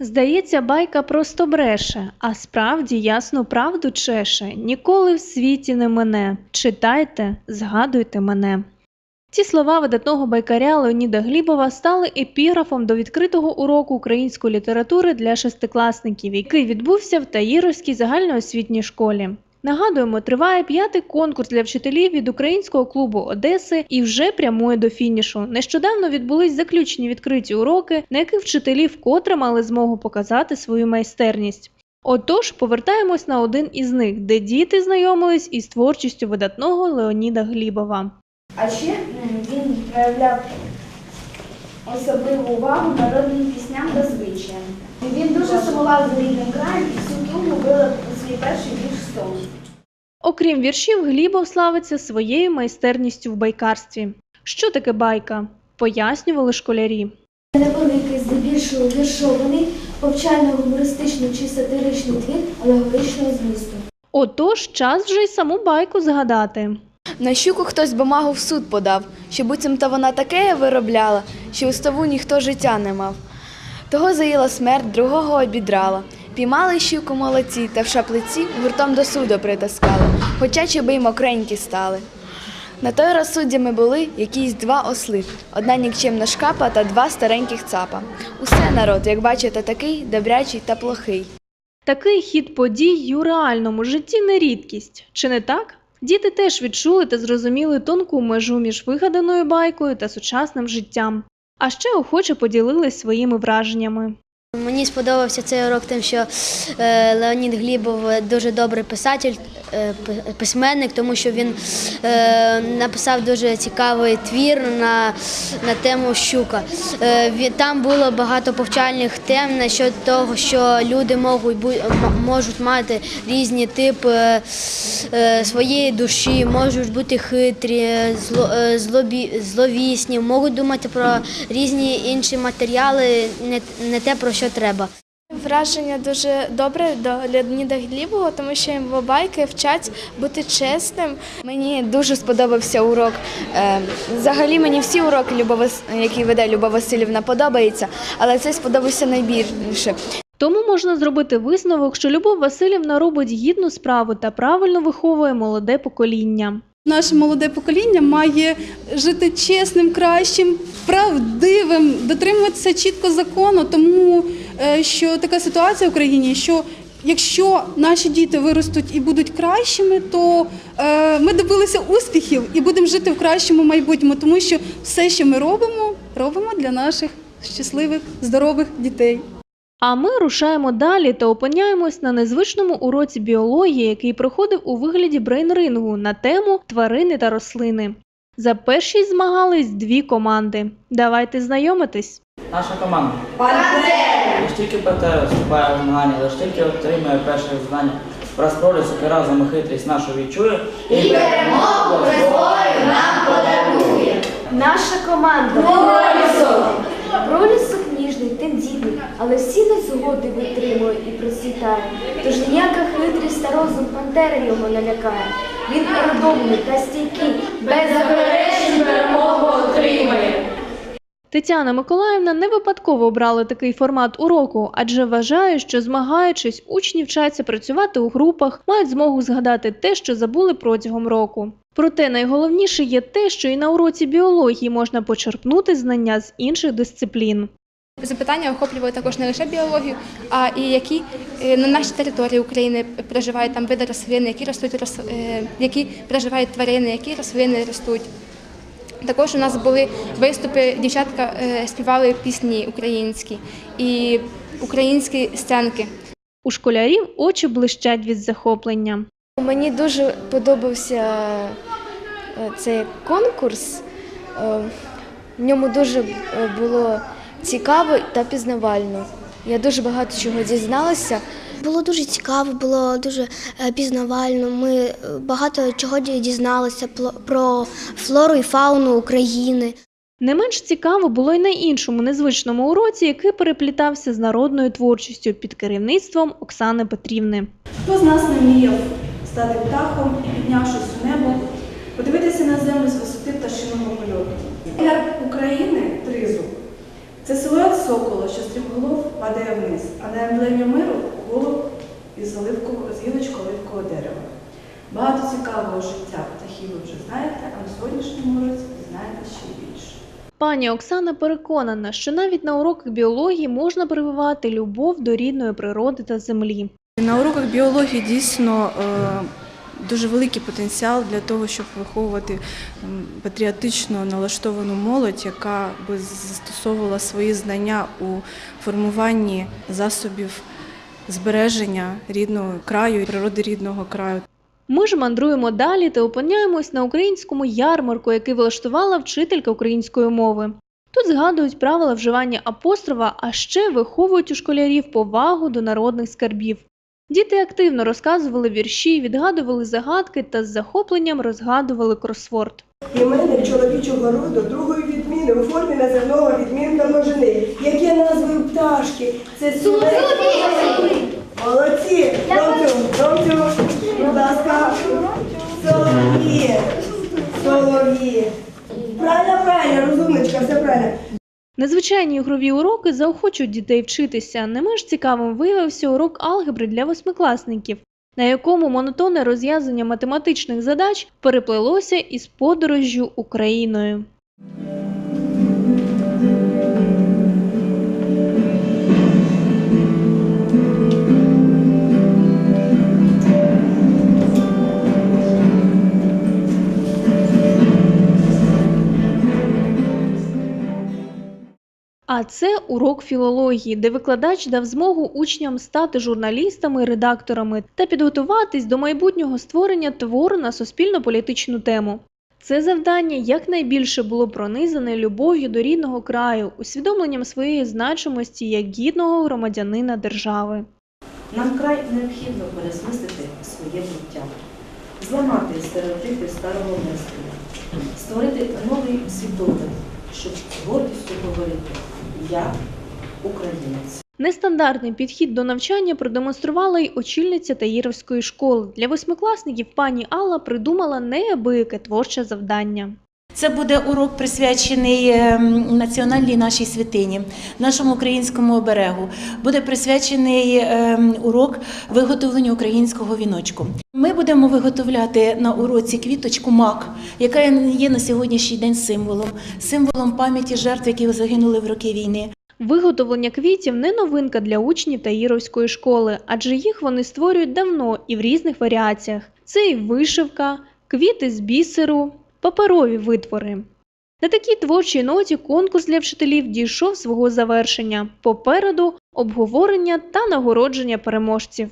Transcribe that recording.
Здається, байка просто бреше, а справді ясну правду чеше. Ніколи в світі не мене. Читайте, згадуйте мене. Ці слова видатного байкаря Леоніда Глібова стали епіграфом до відкритого уроку української літератури для шестикласників, який відбувся в Таїровській загальноосвітній школі. Нагадуємо, триває п'ятий конкурс для вчителів від українського клубу Одеси і вже прямує до фінішу. Нещодавно відбулись заключні відкриті уроки, на яких вчителі вкотре мали змогу показати свою майстерність. Отож, повертаємось на один із них, де діти знайомились із творчістю видатного Леоніда Глібова. А ще він проявляв особливу увагу народним пісням та звичаям. Він дуже сумував за рідним краєм і всю тугу вилив у свій перший вірш стол. Окрім віршів, Глібов славиться своєю майстерністю в байкарстві. Що таке байка? Пояснювали школярі. Невеликий, здебільшого віршований, повчально-гумористичний чи сатиричний твір алегоричного змісту. Отож, час вже й саму байку згадати. На щуку хтось бумагу в суд подав, що буцімто вона таке виробляла, що у ставу ніхто життя не мав. Того заїла смерть, другого обідрала. Піймали щуку молодці та в шаплиці гуртом до суду притаскали, хоча чоби й мокренькі стали. На той раз суддями були якісь два осли, одна нікчемна шкапа та два стареньких цапа. Усе народ, як бачите, такий добрячий та плохий. Такий хід подій у реальному житті не рідкість, чи не так? Діти теж відчули та зрозуміли тонку межу між вигаданою байкою та сучасним життям. А ще охоче поділились своїми враженнями. Мені сподобався цей урок тим, що е, Леонід Глібов дуже добрий писатель, пи- письменник, тому що він е, написав дуже цікавий твір на, на тему щука. Е, там було багато повчальних тем насчет того, що люди можуть, можуть мати різні типи е, е, своєї душі, можуть бути хитрі, е, злобі, зловісні, можуть думати про різні інші матеріали, не те, про що треба. Враження дуже добре до Леоніда Глібова, тому що його байки вчать бути чесним. Мені дуже сподобався урок. Е, Взагалі мені всі уроки, які веде Люба Васильівна, подобаються, але цей сподобався найбільше. Тому можна зробити висновок, що Любов Васильівна робить гідну справу та правильно виховує молоде покоління. Наше молоде покоління має жити чесним, кращим, правдивим, дотримуватися чітко закону, тому що така ситуація в Україні, що якщо наші діти виростуть і будуть кращими, то е, ми добилися успіхів і будемо жити в кращому майбутньому, тому що все, що ми робимо, робимо для наших щасливих, здорових дітей. А ми рушаємо далі та опиняємось на незвичному уроці біології, який проходив у вигляді брейн-рингу на тему тварини та рослини. За першість змагались дві команди. Давайте знайомитись. Наша команда. Лиш тільки Пантера вступає в змагання, лиш тільки отримує перше завдання. Враз пролісок і разом і хитрість нашу відчує і перемогу Наша команда Пролісок! Пролісок ніжний, тендітний, але всі незгоди витримує і процвітає. Тож ніяка хитрість та розум пантери його не лякає. Він ерудований та стійкий, без заперечень. Тетяна Миколаївна не випадково обрала такий формат уроку, адже вважає, що змагаючись, учні вчаться працювати у групах, мають змогу згадати те, що забули протягом року. Проте найголовніше є те, що і на уроці біології можна почерпнути знання з інших дисциплін. Запитання охоплювали також не лише біологію, а і які е, на нашій території України проживають там види рослин, які ростуть рос- е, які проживають тварини, які рослини ростуть. Також у нас були виступи, дівчатка е, співали пісні українські і українські сценки. У школярів очі блищать від захоплення. Мені дуже подобався е, цей конкурс. Е, В ньому дуже було цікаво та пізнавально. Я дуже багато чого дізналася. Було дуже цікаво, було дуже е, пізнавально. Ми е, багато чого дізналися про флору і фауну України. Не менш цікаво було й на іншому незвичному уроці, який переплітався з народною творчістю під керівництвом Оксани Петрівни. Хто з нас не мріяв стати птахом і, піднявшись у небо, подивитися на землю з висоти пташиного польоту? Герб України тризуб Це силует сокола, що стрімголов падає вниз, а на емблемі миру голуб із оливкового з гілочку оливкового дерева. Багато цікавого життя птахів ви вже знаєте, а на сьогоднішньому році знаєте ще більше. Пані Оксана переконана, що навіть на уроках біології можна прививати любов до рідної природи та землі. На уроках біології дійсно е, дуже великий потенціал для того, щоб виховувати патріотично налаштовану молодь, яка би застосовувала свої знання у формуванні засобів збереження рідного краю і природи рідного краю. Ми ж мандруємо далі та опиняємось на українському ярмарку, який влаштувала вчителька української мови. Тут згадують правила вживання апострофа, а ще виховують у школярів повагу до народних скарбів. Діти активно розказували вірші, відгадували загадки та з захопленням розгадували кросворд. Іменник чоловічого роду другої у формі наземного відмінка множини. Які назви пташки? Це сумець. Молодці! Томцю, Томцю, будь ласка. Солов'ї. Солов'ї. Правильно, правильно, розумничка, все правильно. Незвичайні ігрові уроки заохочують дітей вчитися. Не менш цікавим виявився урок алгебри для восьмикласників, на якому монотонне розв'язання математичних задач переплелося із подорожжю Україною. А це урок філології, де викладач дав змогу учням стати журналістами, редакторами та підготуватись до майбутнього створення твору на суспільно-політичну тему. Це завдання якнайбільше було пронизане любов'ю до рідного краю, усвідомленням своєї значимості як гідного громадянина держави. Нам край необхідно пересмислити своє життя, зламати стереотипи старого мислення, створити новий світогляд, щоб гордістю говорити Я українець. Нестандартний підхід до навчання продемонструвала й очільниця Таїровської школи. Для восьмикласників пані Алла придумала неабияке творче завдання. Це буде урок присвячений ем, національній нашій святині, нашому українському оберегу. Буде присвячений ем, урок виготовленню українського віночку. Ми будемо виготовляти на уроці квіточку мак, яка є на сьогоднішній день символом, символом пам'яті жертв, які загинули в роки війни. Виготовлення квітів не новинка для учнів Таїровської школи, адже їх вони створюють давно і в різних варіаціях. Це і вишивка, квіти з бісеру, паперові витвори. На такій творчій ноті конкурс для вчителів дійшов свого завершення. Попереду обговорення та нагородження переможців.